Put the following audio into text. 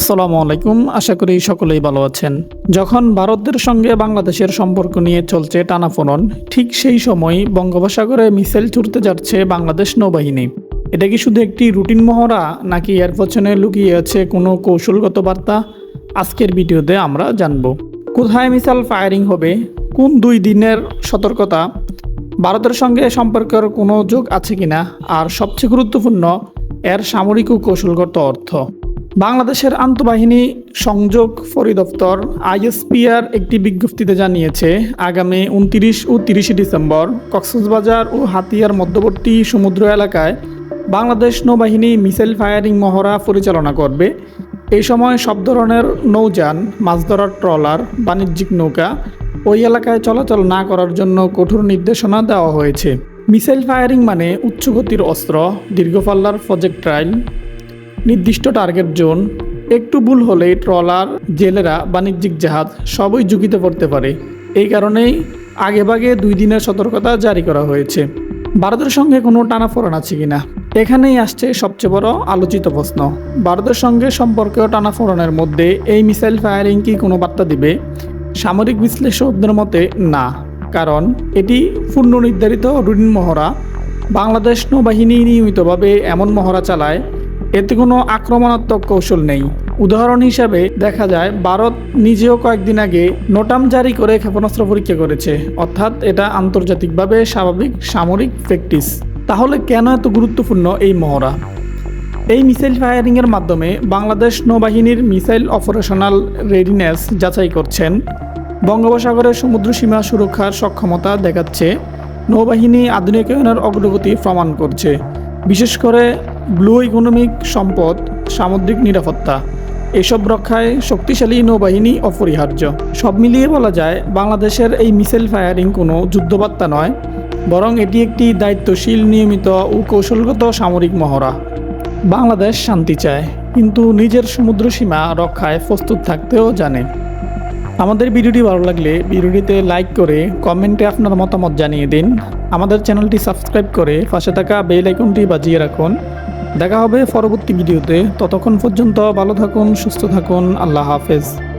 আসসালামু আলাইকুম, আশা করি সকলেই ভালো আছেন। যখন ভারতের সঙ্গে বাংলাদেশের সম্পর্ক নিয়ে চলছে টানাফোনন ঠিক সেই সময় বঙ্গোপসাগরে মিসাইল ছুটতে যাচ্ছে বাংলাদেশ নৌবাহিনী। এটা কি শুধু একটি রুটিন মহড়া, নাকি এর পেছনে লুকিয়ে আছে কোনো কৌশলগত বার্তা? আজকের ভিডিওতে আমরা জানব। কোথায় মিসাইল ফায়ারিং হবে? কোন দুই দিনের সতর্কতা? ভারতের সঙ্গে সম্পর্কের কোনো যোগ আছে কিনা? আর সবচেয়ে গুরুত্বপূর্ণ, এর সামরিক ও কৌশলগত অর্থ? বাংলাদেশের আন্তঃবাহিনী সংযোগ পরিদপ্তর আইএসপিআর একটি বিজ্ঞপ্তিতে জানিয়েছে, আগামী উনত্রিশ ও তিরিশে ডিসেম্বর কক্সবাজার ও হাতিয়ার মধ্যবর্তী সমুদ্র এলাকায় বাংলাদেশ নৌবাহিনী মিসাইল ফায়ারিং মহড়া পরিচালনা করবে। এই সময় সব ধরনের নৌযান, মাছ ধরার ট্রলার, বাণিজ্যিক নৌকা ওই এলাকায় চলাচল না করার জন্য কঠোর নির্দেশনা দেওয়া হয়েছে। মিসাইল ফায়ারিং মানে উচ্চগতির অস্ত্র দীর্ঘপাল্লার প্রজেক্ট প্রজেক্টাইল নির্দিষ্ট টার্গেট জোন একটু ভুল হলেই ট্রলার জেলেরা, বাণিজ্যিক জাহাজ, সবই ঝুঁকিতে পড়তে পারে। এই কারণেই আগেভাগে দুই দিনের সতর্কতা জারি করা হয়েছে। ভারতের সঙ্গে কোনো টানাফোড়ন আছে কিনা? এখানেই আসছে সবচেয়ে বড় আলোচিত প্রশ্ন। ভারতের সঙ্গে সম্পর্কীয় টানাফোড়নের মধ্যে এই মিসাইল ফায়ারিং কি কোনো বার্তা দিবে? সামরিক বিশ্লেষকদের মতে, না। কারণ এটি পূর্ণ নির্ধারিত রুটিন মহড়া। বাংলাদেশ নৌবাহিনী নিয়মিতভাবে এমন মহড়া চালায় এতে কোনো আক্রমণাত্মক কৌশল নেই। উদাহরণ হিসাবে দেখা যায়, ভারত নিজেও কয়েকদিন আগে নোটাম জারি করে ক্ষেপণাস্ত্র পরীক্ষা করেছে। অর্থাৎ এটা আন্তর্জাতিকভাবে স্বাভাবিক সামরিক প্র্যাকটিস। তাহলে কেন এত গুরুত্বপূর্ণ এই মহড়া? এই মিসাইল ফায়ারিংয়ের মাধ্যমে বাংলাদেশ নৌবাহিনীর মিসাইল অপারেশনাল রেডিনেস যাচাই করছেন। বঙ্গোপসাগরের সমুদ্র সীমা সুরক্ষার সক্ষমতা দেখাচ্ছে। নৌবাহিনী আধুনিকায়নের অগ্রগতি প্রমাণ করছে। বিশেষ করে ব্লু ইকোনমিক সম্পদ, সামুদ্রিক নিরাপত্তা, এসব রক্ষায় শক্তিশালী নৌবাহিনী অপরিহার্য। সব মিলিয়ে বলা যায়, বাংলাদেশের এই মিসাইল ফায়ারিং কোনো যুদ্ধবার্তা নয়, বরং এটি একটি দায়িত্বশীল, নিয়মিত ও কৌশলগত সামরিক মহড়া। বাংলাদেশ শান্তি চায়, কিন্তু নিজের সমুদ্র সীমা রক্ষায় প্রস্তুত থাকতেও জানে। আমাদের ভিডিওটি ভালো লাগলে ভিডিওটিতে লাইক করে, কমেন্টে আপনার মতামত জানিয়ে দিন। আমাদের চ্যানেলটি সাবস্ক্রাইব করে পাশে থাকা বেল আইকনটি বাজিয়ে রাখুন। দেখা হবে পরবর্তী ভিডিওতে। ততক্ষণ পর্যন্ত ভালো থাকুন সুস্থ থাকুন। আল্লাহ হাফেজ।